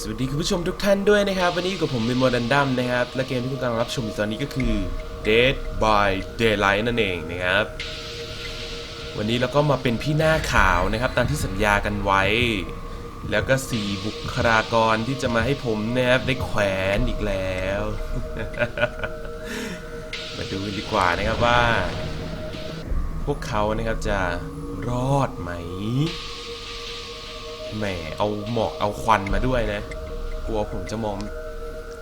สวัสดีคุณผู้ชมทุกท่านด้วยนะครับ วันนี้กับผมเป็นโมดันดัมนะครับ และเกมที่คุณกำลังรับชมอยู่ตอนนี้ก็คือ Dead by Daylight นั่นเองนะครับ วันนี้เราก็มาเป็นพี่หน้าขาวนะครับ ตามที่สัญญากันไว้ แล้วก็สี่บุคลากรที่จะมาให้ผมนะครับได้แขวนอีกแล้ว มาดูกันดีกว่านะครับว่า พวกเขานะครับจะรอดไหม แหมเอาหมอกเอาควันมาด้วยนะ กลัวผมจะมอง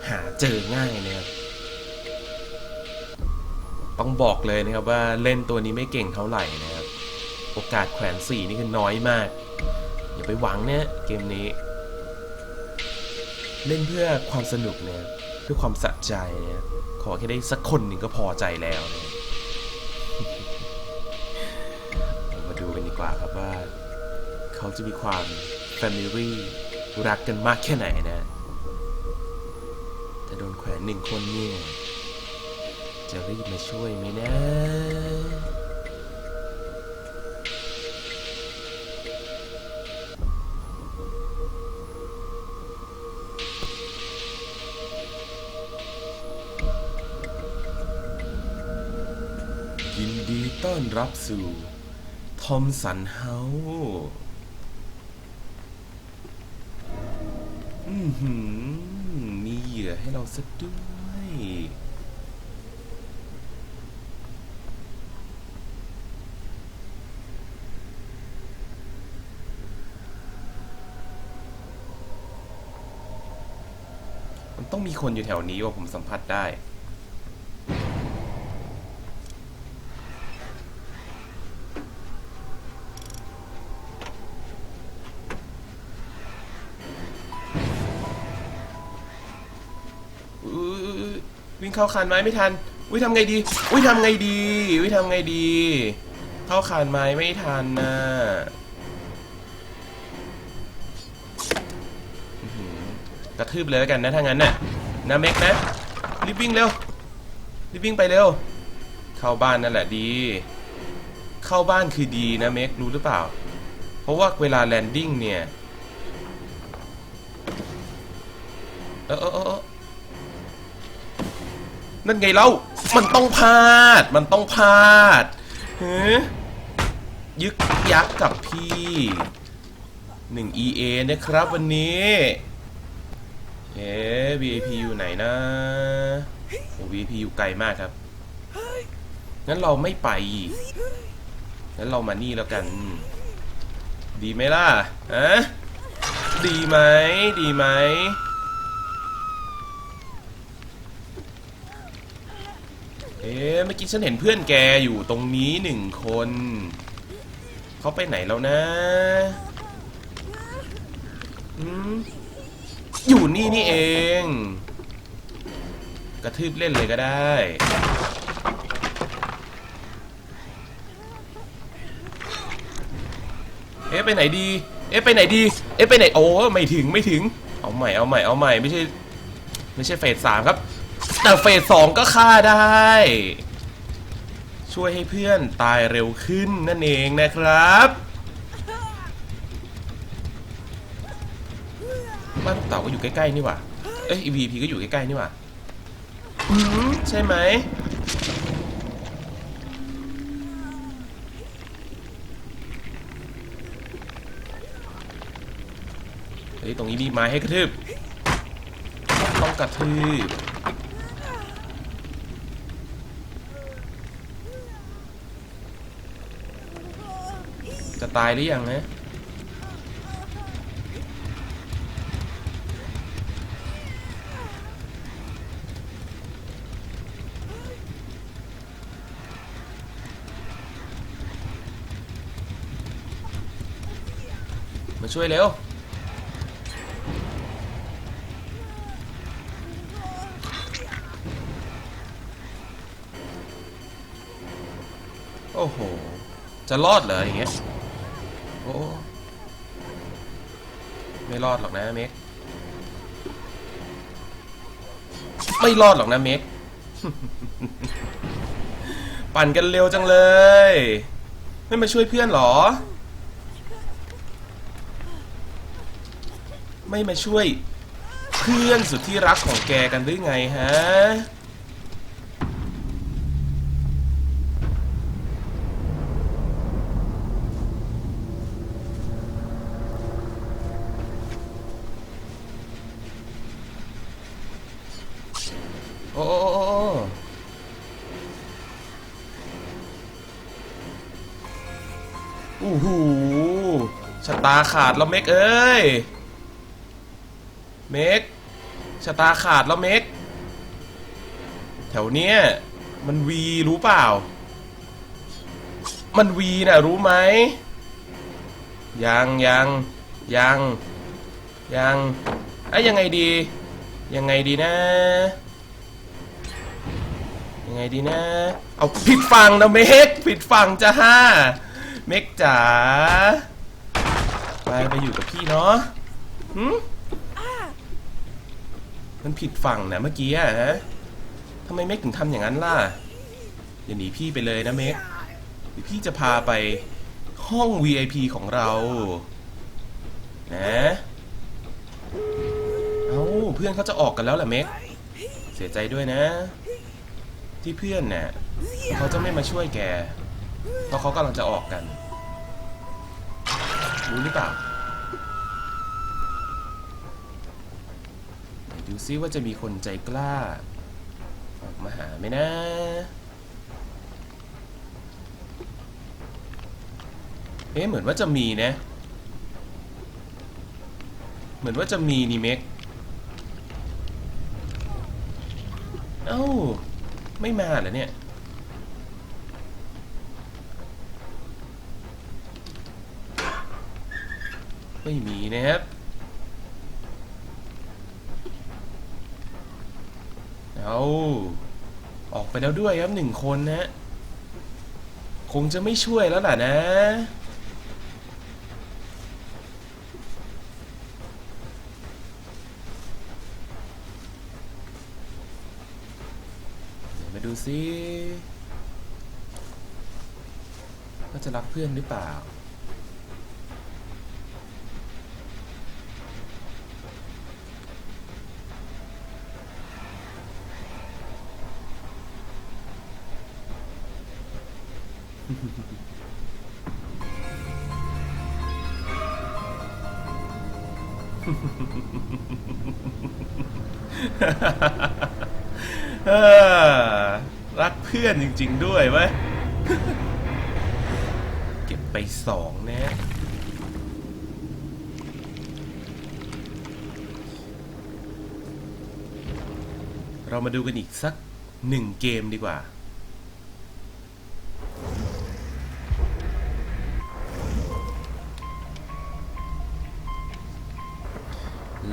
หาเจอง่ายนะครับต้องบอกเลยนะครับว่าเล่นตัวนี้ไม่เก่งเท่าไหร่นะครับ โอกาสแขวนสี่นี่คือน้อยมาก อย่าไปหวังเนี่ยเกมนี้ เล่นเพื่อความสนุกเนะครับเพื่อความสะใจนะขอแค่ได้สักคนหนึ่งก็พอใจแล้วนะมาดูกันดีกว่าครับว่า เขาจะมีความ Family รักกันมากแค่ไหนนะถ้าโดนแขวนหนึ่งคนเนี่ย จะรีบมาช่วยไหมนะ ยินดีต้อนรับสู่ทอมสันเฮา มีเหยื่อให้เราซะด้วยมันต้องมีคนอยู่แถวนี้ว่าผมสัมผัสได้ วิ่งเข้าคานไม้ไม่ทันอุ้ยทำไงดีอุ้ยทำไงดีอุ้ยทำไงดี เข้าคานไม้ไม่ทันนะกระทืบเลยแล้วกันนะถ้างั้นน่ะนะเม็กนะรีบวิ่งเร็วรีบวิ่งไปเร็ว เข้าบ้านนั่นแหละดี เข้าบ้านคือดีนะเม็กรู้หรือเปล่า เพราะว่าเวลาแลนดิ้งเนี่ยเออเออเออ นั่นไงเล่า มันต้องพลาด มันต้องพลาดเฮ้ยึกยักกับพี่หนึ่ง EA นะครับวันนี้เอ๊ะ VIP อยู่ไหนนะโอ้ VIP อยู่ไกลมากครับ งั้นเราไม่ไป งั้นเรามานี่แล้วกัน ดีไหมล่ะฮะดีไหม ดีไหม เอ๊ะเมื่อกี้ฉันเห็นเพื่อนแกอยู่ตรงนี้หนึ่งคน เขาไปไหนแล้วนะอืมอยู่นี่นี่เอง กระทืบเล่นเลยก็ได้เอ๊ะไปไหนดี เอ๊ะไปไหนดี เอ๊ะไปไหน โอ้ไม่ถึงไม่ถึง เอาใหม่เอาใหม่เอาใหม่ไม่ใช่ ไม่ใช่เฟสสามครับ แต่เฟสสองก็ฆ่าได้ ช่วยให้เพื่อนตายเร็วขึ้นนั่นเองนะครับ บ้านเต่าก็อยู่ใกล้ๆนี่หว่าเอ้ย EVP ก็อยู่ใกล้ๆนี่หว่าใช่ไหมเฮ้ย ตรงนี้มีไม้ให้กระทืบ ต้องกระทืบ จะ ตายหรือยังนะมาช่วยเร็วโอ้โห จะรอดเหรออย่างเงี้ย รอดหรอกนะเมกไม่รอดหรอกนะเมกปั่นกันเร็วจังเลย ไม่มาช่วยเพื่อนหรอ ไม่มาช่วยเพื่อนสุดที่รักของแกกันหรือไงฮะ ตาขาดแล้วเมกเอ้ย เมกชะตาขาดแล้วเมกแถวเนี้ยมันวีรู้เปล่า มันวีน่ะรู้ไหม ยังยังยังยังไอ้ยังไงดี ยังไงดีนะ ยังไงดีนะ เอาผิดฝั่งนะเมกผิดฝั่งจ้าฮ่าเมกจ๋า ไปไปอยู่กับพี่เนาะหืมมันผิดฝั่งนะเมื่อกี้อะฮะทำไมเมกถึงทำอย่างนั้นล่ะ อย่าหนีพี่ไปเลยนะเมกเดี๋ยวพี่จะพาไปห้อง VIP ของเรา นะ เอ้าเพื่อนเขาจะออกกันแล้วแหละเมกเสียใจด้วยนะ ที่เพื่อนเนี่ยเขาจะไม่มาช่วยแก เพราะเขากำลังจะออกกัน รู้หรือเปล่าดูซิว่าจะมีคนใจกล้า ออกมาหาไหมนะ เอ๊ะเหมือนว่าจะมีนะ เหมือนว่าจะมีนี่เม็ก เอ้า ไม่มาเหรอเนี่ย ไม่มีนะครับเอาออกไปแล้วด้วยครับหนึ่งคนนะ คงจะไม่ช่วยแล้วล่ะนะเดี๋ยวมาดูซิว่าจะรักเพื่อนหรือเปล่า เออ รักเพื่อนจริง ๆ ด้วยเว้ย เก็บไปสองนะเรามาดูกันอีกสักหนึ่งเกมดีกว่า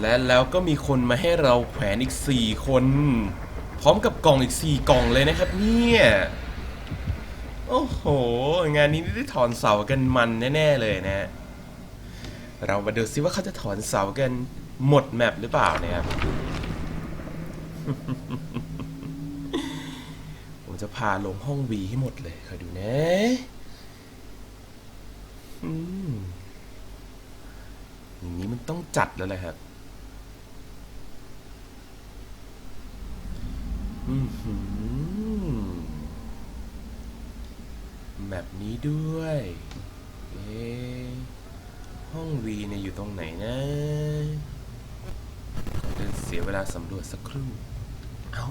และแล้วก็มีคนมาให้เราแขวนอีก 4 คน พร้อมกับกล่องอีก 4 กล่องเลยนะครับเนี่ยโอ้โห งานนี้ได้ถอนเสากันมันแน่ๆเลยนะ เรามาดูซิว่าเขาจะถอนเสากันหมดแมปหรือเปล่านะครับผมจะพาลงห้องวีให้หมดเลยคอยดูนะอืมอย่างนี้มันต้องจัดแล้วแหละครับ อือหือ แมปนี้ด้วย เอะห้องวีเนี่ยอยู่ตรงไหนนะขอเดินเสียเวลาสำรวจสักครู่ เอา้า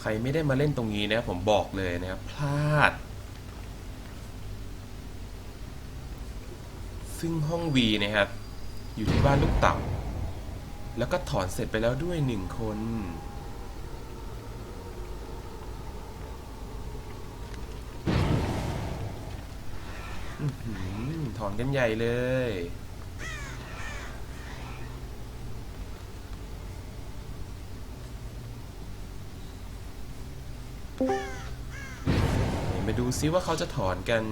ใครไม่ได้มาเล่นตรงนี้นะ ผมบอกเลยนะครับ พลาด ซึ่งห้องวีนะครับ อยู่ที่บ้านลูกเต่า แล้วก็ถอนเสร็จไปแล้วด้วยหนึ่งคนอถอนกันใหญ่เลย มาดูซิว่าเขาจะถอนกัน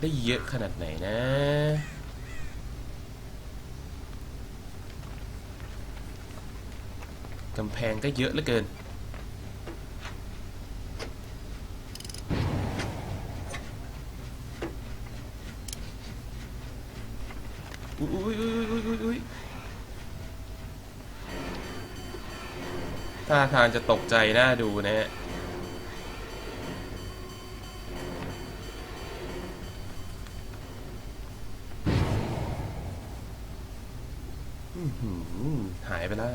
ได้เยอะขนาดไหนนะ กำแพงก็เยอะเหลือเกินอุ้ยอุ้ยอุ้ยอุ้ยอุ้ยท่าทางจะตกใจน่าดูนะฮะ อื้อหือหายไปแล้ว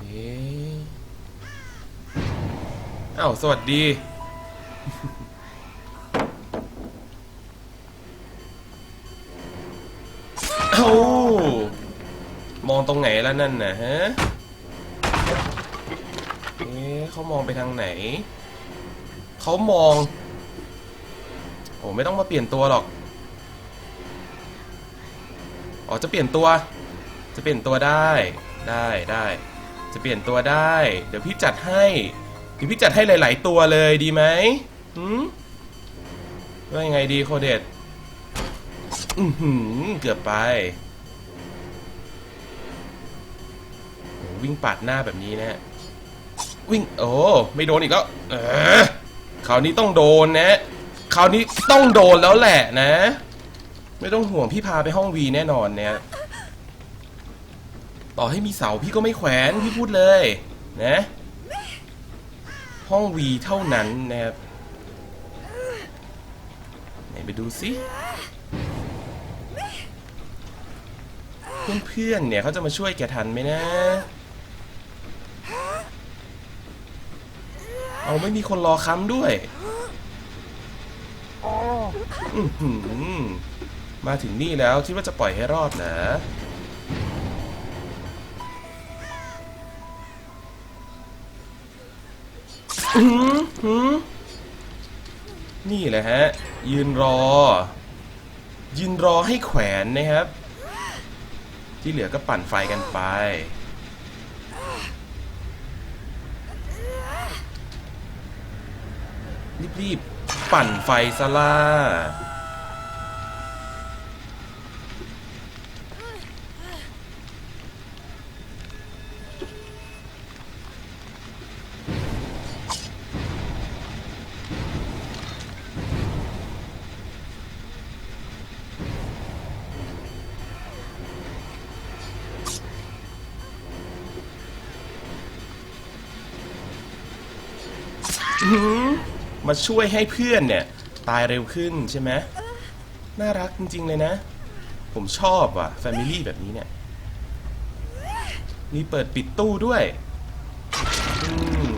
เอ๊ะ อ้าวสวัสดี เอ้ามองตรงไหนแล้วนั่นน่ะฮะ เอ๊ะเขามองไปทางไหน เขามอง โอ้ไม่ต้องมาเปลี่ยนตัวหรอก อ๋อจะเปลี่ยนตัว จะเปลี่ยนตัวได้ ได้ได้ จะเปลี่ยนตัวได้ เดี๋ยวพี่จัดให้ เดี๋ยวพี่จัดให้หลาย ๆ ตัวเลยดีไหมหืมว่ายังไงดีโคเดตอือหือเกือบไป วิ่งปาดหน้าแบบนี้นะ วิ่ง โอ้ ไม่โดนอีกแล้ว เออคราวนี้ต้องโดนนะ คราวนี้ต้องโดนแล้วแหละนะ ไม่ต้องห่วงพี่พาไปห้องวีแน่นอนเนี่ย ต่อให้มีเสาพี่ก็ไม่แขวน พี่พูดเลย นะ ห้องวีเท่านั้นนะครับไหนไปดูสิเพื่อนๆเนี่ยเขาจะมาช่วยแกทันไหมนะ เอาไม่มีคนรอค้ำด้วยอมาถึงนี่แล้วคิดว่าจะปล่อยให้รอดเหรอ อื้อหือนี่แหละฮะ ยืนรอ ยืนรอให้แขวนนะครับ ที่เหลือก็ปั่นไฟกันไป รีบๆ ปั่นไฟซะล่า หือมาช่วยให้เพื่อนเนี่ย ตายเร็วขึ้นใช่ไหมน่ารักจริง ๆ เลยนะ ผมชอบว่ะแฟมิลี่แบบนี้เนี่ย มีเปิดปิดตู้ด้วยอืม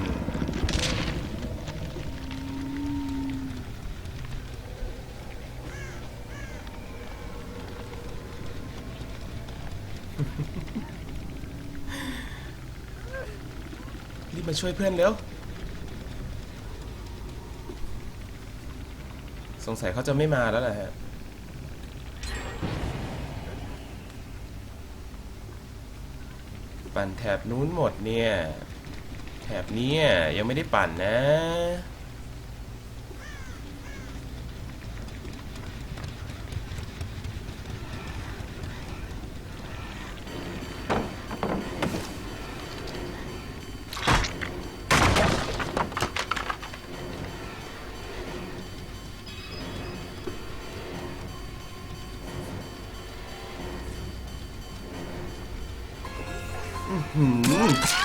รีบมาช่วยเพื่อนเร็ว สงสัยเขาจะไม่มาแล้วแหละฮะปั่นแถบนู้นหมดเนี่ย แถบนี้ยังไม่ได้ปั่นนะ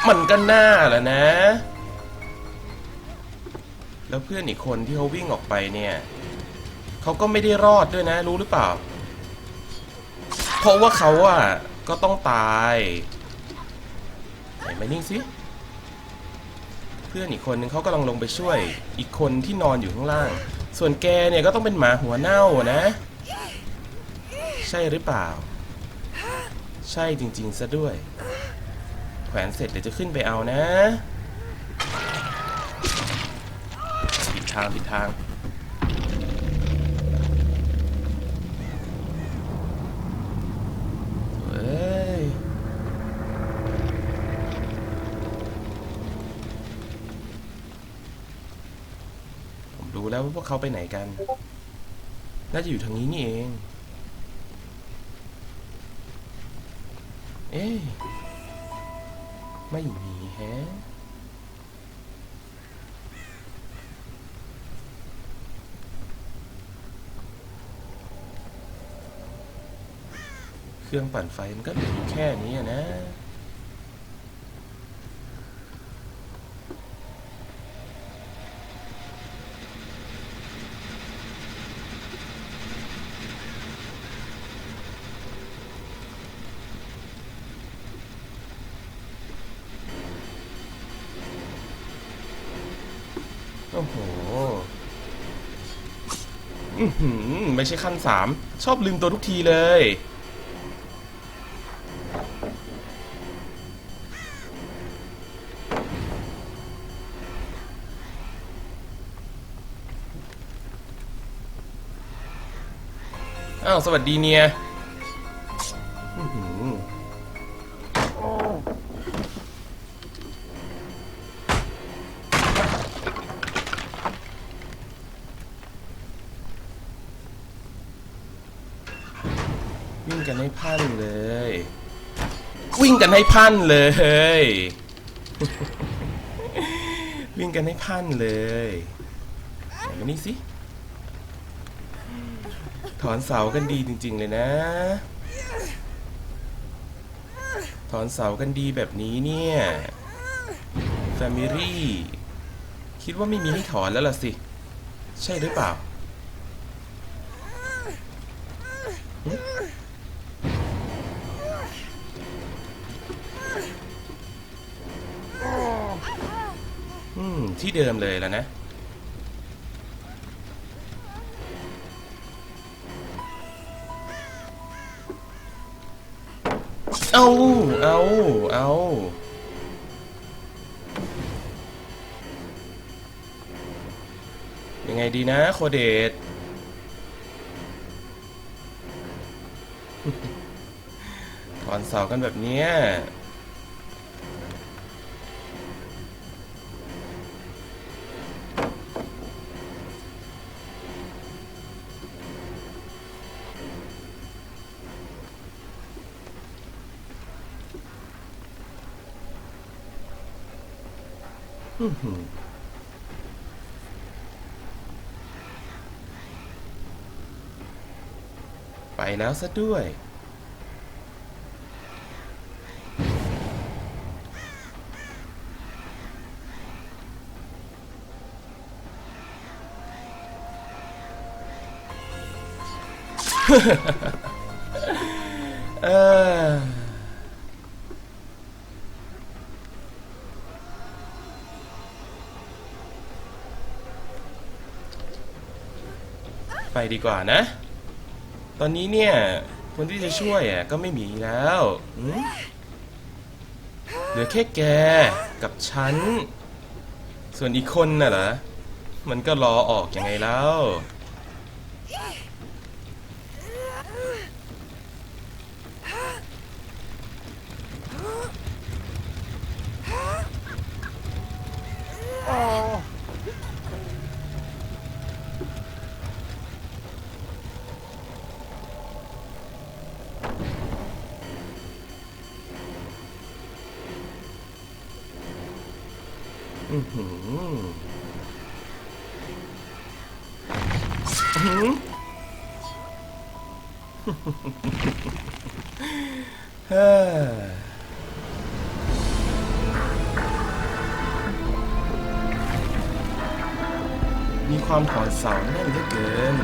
มันก็น่าแหละนะ แล้วเพื่อนอีกคนที่เขาวิ่งออกไปเนี่ยเขาก็ไม่ได้รอดด้วยนะ รู้หรือเปล่า เพราะว่าเขาอะก็ต้องตายไหนมานี่สิเพื่อนอีกคนนึงเขากำลังลงไปช่วย อีกคนที่นอนอยู่ข้างล่าง ส่วนแกเนี่ยก็ต้องเป็นหมาหัวเน่านะ ใช่หรือเปล่า ใช่จริงๆซะด้วย แขวนเสร็จเดี๋ยวจะขึ้นไปเอานะผิดทางผิดทางเฮ้ยผมรู้แล้วว่าพวกเขาไปไหนกัน น่าจะอยู่ทางนี้นี่เอง เอ๊ะ ไม่มีแฮะเครื่องปั่นไฟมันก็เหลือยู่แค่นี้นะ โอ้โห อือหือ ไม่ใช่ขั้นสามชอบลืมตัวทุกทีเลย อ้าว สวัสดีเนีย ให้พันเลย วิ่งกันให้พันเลยไหนมานี่สิถอนเสากันดีจริง ๆ เลยนะ ถอนเสากันดีแบบนี้เนี่ย Family คิดว่าไม่มีให้ถอนแล้วล่ะสิ ใช่หรือเปล่า ที่เดิมเลยแล้วนะเอาเอาเอายังไงดีนะ โคเดตถอนเสากันแบบเนี้ย ไปแล้วซะด้วย เออ ไปดีกว่านะ ตอนนี้เนี่ย คนที่จะช่วยอะก็ไม่มีแล้วเหลือแค่แกกับฉัน ส่วนอีกคนน่ะเหรอ มันก็รอออกยังไงแล้วอือหืออื้อหือ เฮ้อมีความถอนเสาแน่นเหลือเกิน